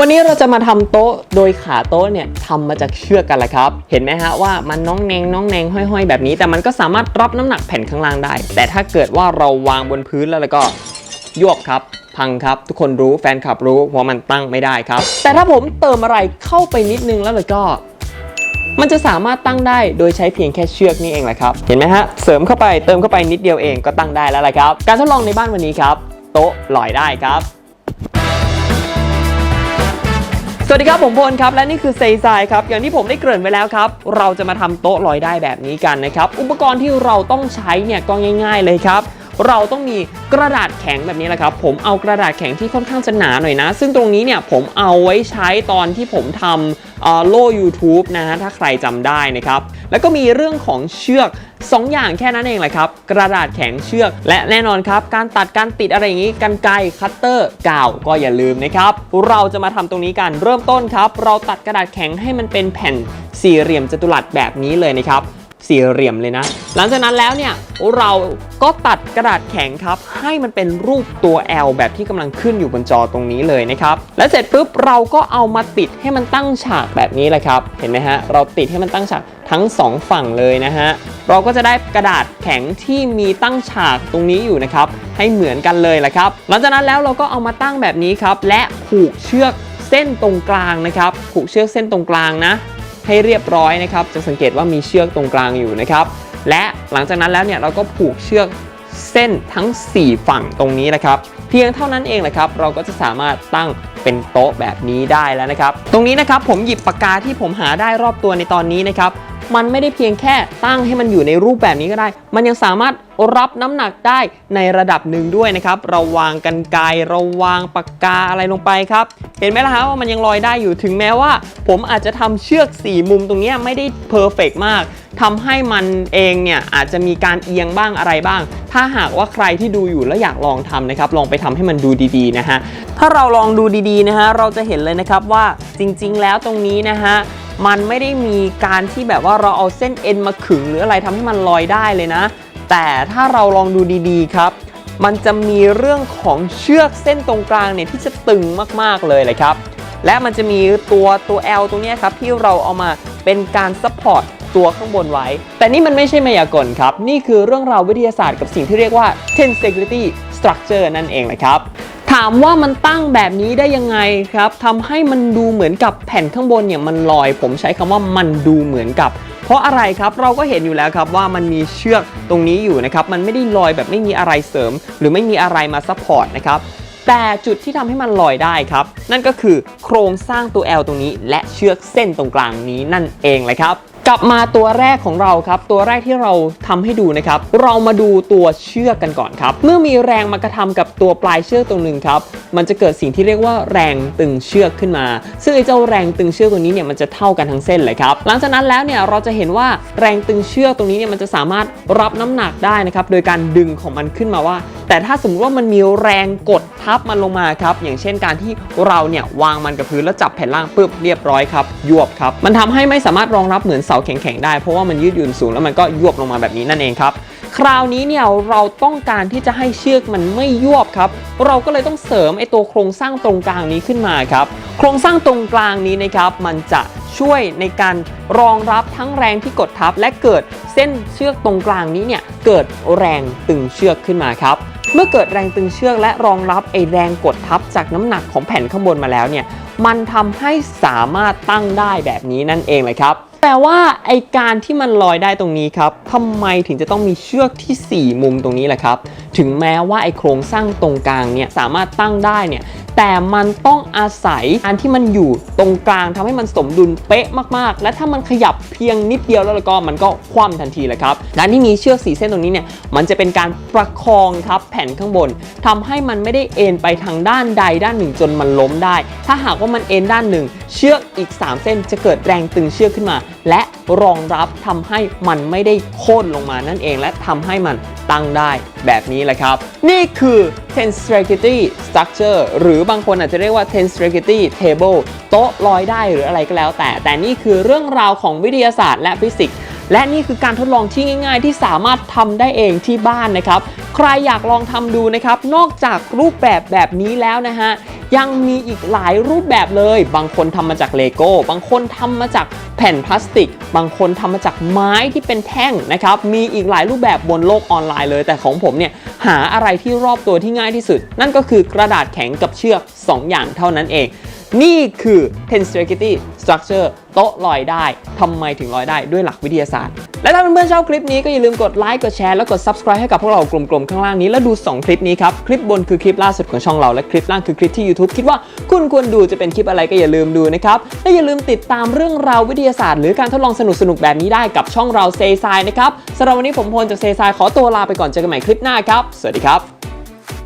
วันนี้เราจะมาทำโต๊ะโดยขาโต๊ะเนี่ยทำมาจากเชือกกันแหละครับ เห็นไหมฮะว่ามันน้องแนงน้องแนงห้อยๆ แบบนี้ แต่มันก็สามารถรับน้ำหนักแผ่นข้างล่างได้ แต่ถ้าเกิดว่าเราวางบนพื้นแล้วแล้วก็ยวบครับพังครับ ทุกคนรู้แฟนคลับรู้เพราะมันตั้งไม่ได้ครับ แต่ถ้าผมเติมอะไรเข้าไปนิดนึงแล้วแล้วก็ มันจะสามารถตั้งได้โดยใช้เพียงแค่เชือกนี่เองแหละครับ เห็นไหมฮะเสริมเข้าไปเติมเข้าไปนิดเดียวเองก็ตั้งได้แล้วแหละครับ การทดลองในบ้านวันนี้ครับ โต๊ะลอยได้ครับ สวัสดีครับผมพลครับและนี่คือเซซายครับอย่างที่ผมได้เกริ่นไว้แล้วครับ เราจะมาทำโต๊ะลอยได้แบบนี้กันนะครับ อุปกรณ์ที่เราต้องใช้เนี่ยก็ง่าย ๆเลยครับ เราต้องมีกระดาษแข็งแบบนี้แหละครับ ผมเอากระดาษแข็งที่ค่อนข้างจะหนาหน่อยนะ ซึ่งตรงนี้เนี่ยผมเอาไว้ใช้ตอนที่ผมทำโล่ YouTube นะฮะถ้าใครจำได้นะครับ แล้วก็มีเรื่องของเชือก2ออย่างแค่นั้นเองแหละครับ กระดาษแข็งเชือก และแน่นอนครับ การตัดการติดอะไรอย่างนี้กันไกรคัตเตอร์กาวก็อย่าลืมนะครับ เราจะมาทำตรงนี้กันเริ่มต้นครับ เราตัดกระดาษแข็งให้มันเป็นแผ่นสี่เหลี่ยมจัตุรัสแบบนี้เลยนะครับ สี่เหลี่ยมเลยนะ หลังจากนั้นแล้วเนี่ยเราก็ตัดกระดาษแข็งครับ ให้มันเป็นรูปตัว L แบบที่กำลังขึ้นอยู่บนจอตรงนี้เลยนะครับ และเสร็จปุ๊บเราก็เอามาติดให้มันตั้งฉากแบบนี้แหละครับ เห็นไหมฮะ เราติดให้มันตั้งฉากทั้งสองฝั่งเลยนะฮะ เราก็จะได้กระดาษแข็งที่มีตั้งฉากตรงนี้อยู่นะครับ ให้เหมือนกันเลยแหละครับ หลังจากนั้นแล้วเราก็เอามาตั้งแบบนี้ครับ และผูกเชือกเส้นตรงกลางนะครับ ผูกเชือกเส้นตรงกลางนะ ให้เรียบร้อยนะครับ จะสังเกตว่ามีเชือกตรงกลางอยู่นะครับ และหลังจากนั้นแล้วเนี่ยเราก็ผูกเชือกเส้นทั้ง 4 ฝั่งตรงนี้นะครับ เพียงเท่านั้นเองแหละครับ เราก็จะสามารถตั้งเป็นโต๊ะแบบนี้ได้แล้วนะครับ ตรงนี้นะครับผมหยิบปากกาที่ผมหาได้รอบตัวในตอนนี้นะครับมันไม่ได้เพียงแค่ตั้งให้มันอยู่ในรูปแบบนี้ก็ได้ มันยังสามารถรับน้ำหนักได้ในระดับหนึ่งด้วยนะครับ เราวางกันไกรเราวางปากกาอะไรลงไปครับ เห็นไหมล่ะฮะว่ามันยังลอยได้อยู่ถึงแม้ว่า ผมอาจจะทำเชือกสี่มุมตรงนี้ไม่ได้เพอร์เฟกมากทำให้มันเองเนี่ยอาจจะมีการเอียงบ้างอะไรบ้าง ถ้าหากว่าใครที่ดูอยู่แล้วอยากลองทำนะครับ ลองไปทำให้มันดูดีๆนะฮะ ถ้าเราลองดูดีๆนะฮะ เราจะเห็นเลยนะครับว่าจริงๆแล้วตรงนี้นะฮะมันไม่ได้มีการที่แบบว่าเราเอาเส้นเอ็นมาขึงหรืออะไรทำให้มันลอยได้เลยนะ แต่ถ้าเราลองดูดีๆครับ มันจะมีเรื่องของเชือกเส้นตรงกลางเนี่ยที่จะตึงมากๆเลยเลยครับ และมันจะมีตัวตัว L ตรงนี้ครับที่เราเอามาเป็นการซัพพอร์ตตัวข้างบนไว้ แต่นี่มันไม่ใช่มายากลครับ นี่คือเรื่องราววิทยาศาสตร์กับสิ่งที่เรียกว่า tensegrity structure นั่นเองนะครับถามว่ามันตั้งแบบนี้ได้ยังไงครับทำให้มันดูเหมือนกับแผ่นข้างบนเนี่ยมันลอย ผมใช้คำว่ามันดูเหมือนกับ เพราะอะไรครับเราก็เห็นอยู่แล้วครับว่ามันมีเชือกตรงนี้อยู่นะครับมันไม่ได้ลอยแบบไม่มีอะไรเสริม หรือไม่มีอะไรมาซัพพอร์ตนะครับแต่จุดที่ทำให้มันลอยได้ครับ นั่นก็คือโครงสร้างตัว L ตรงนี้ และเชือกเส้นตรงกลางนี้นั่นเองเลยครับ กลับมาตัวแรกของเราครับ ตัวแรกที่เราทำให้ดูนะครับ เรามาดูตัวเชือกกันก่อนครับ เมื่อมีแรงมากระทำกับตัวปลายเชือกตรงหนึ่งครับ มันจะเกิดสิ่งที่เรียกว่าแรงตึงเชือกขึ้นมา ซึ่งไอ้เจ้าแรงตึงเชือกตัวนี้เนี่ยมันจะเท่ากันทั้งเส้นเลยครับ หลังจากนั้นแล้วเนี่ยเราจะเห็นว่าแรงตึงเชือกตรงนี้เนี่ยมันจะสามารถรับน้ำหนักได้นะครับ โดยการดึงของมันขึ้นมาว่า แต่ถ้าสมมติว่ามันมีแรงกดทับมันลงมาครับ อย่างเช่นการที่เราเนี่ยวางมันกับพื้นแล้วจับแผ่นล่างปุ๊บเรียบร้อยครับยวบครับ มันทำให้ไม่สามารถรองรับเหมือนเสาแข็งๆได้เพราะว่ามันยืดหยุ่นสูงแล้วมันก็ยวบลงมาแบบนี้นั่นเองครับคราวนี้เนี่ยเราต้องการที่จะให้เชือกมันไม่ยวบครับ เราก็เลยต้องเสริมไอ้ตัวโครงสร้างตรงกลางนี้ขึ้นมาครับ โครงสร้างตรงกลางนี้นะครับมันจะ ช่วยในการรองรับทั้งแรงที่กดทับ และเกิดเส้นเชือกตรงกลางนี้เนี่ยเกิดแรงตึงเชือกขึ้นมาครับเมื่อเกิดแรงตึงเชือกและรองรับไอแรงกดทับจากน้ำหนักของแผ่นข้างบนมาแล้วเนี่ยมันทำให้สามารถตั้งได้แบบนี้นั่นเองเลยครับ แต่ว่าไอการที่มันลอยได้ตรงนี้ครับทำไมถึงจะต้องมีเชือกที่ 4 มุมตรงนี้แหละครับ ถึงแม้ว่าไอโครงสร้างตรงกลางเนี่ยสามารถตั้งได้เนี่ยแต่มันต้องอาศัยการที่มันอยู่ตรงกลางทำให้มันสมดุลเป๊ะมากๆ และถ้ามันขยับเพียงนิดเดียวแล้วก็มันก็คว่ำทันทีเลยครับการที่มีเชือกสีเส้นตรงนี้เนี่ยมันจะเป็นการประคองครับแผ่นข้างบนทำให้มันไม่ได้เอ็นไปทางด้านใดด้านหนึ่งจนมันล้มได้ ถ้าหากว่ามันเอ็นด้านหนึ่ง เชือกอีก 3 เส้นจะเกิดแรงตึงเชือกขึ้นมาและรองรับทำให้มันไม่ได้โค่นลงมานั่นเอง และทำให้มันตั้งได้แบบนี้แหละครับ นี่คือ tensegrity structure หรือบางคนอาจจะเรียกว่า tensegrity table โต๊ะลอยได้หรืออะไรก็แล้วแต่ แต่นี่คือเรื่องราวของวิทยาศาสตร์และฟิสิกส์ และนี่คือการทดลองที่ง่ายๆ ที่สามารถทำได้เองที่บ้านนะครับ ใครอยากลองทำดูนะครับ นอกจากรูปแบบแบบนี้แล้วนะฮะยังมีอีกหลายรูปแบบเลย บางคนทำมาจากเลโก้ บางคนทำมาจากแผ่นพลาสติก บางคนทำมาจากไม้ที่เป็นแท่งนะครับ มีอีกหลายรูปแบบบนโลกออนไลน์เลย แต่ของผมเนี่ยหาอะไรที่รอบตัวที่ง่ายที่สุด นั่นก็คือกระดาษแข็งกับเชือก 2 อย่างเท่านั้นเอง นี่คือ tensority structure โต๊ะลอยได้ทำไมถึงลอยได้ด้วยหลักวิทยาศาสตร์ และถ้าเพื่อนๆชอบคลิปนี้ก็อย่าลืมกดไลค์กดแชร์แล้วกด subscribe ให้กับพวกเรากลมๆข้างล่างนี้แล้วดู 2 คลิปนี้ครับ คลิปบนคือคลิปล่าสุดของช่องเราและคลิปล่างคือคลิปที่ YouTube คิดว่าคุณควรดูจะเป็นคลิปอะไรก็อย่าลืมดูนะครับและอย่าลืมติดตามเรื่องราววิทยาศาสตร์ หรือการทดลองสนุกๆแบบนี้ได้กับช่องเราเซซายนะครับสำหรับวันนี้ผมพลจากเซซายขอตัวลาไปก่อนเจอกันใหม่คลิปหน้าครับสวัสดีครับ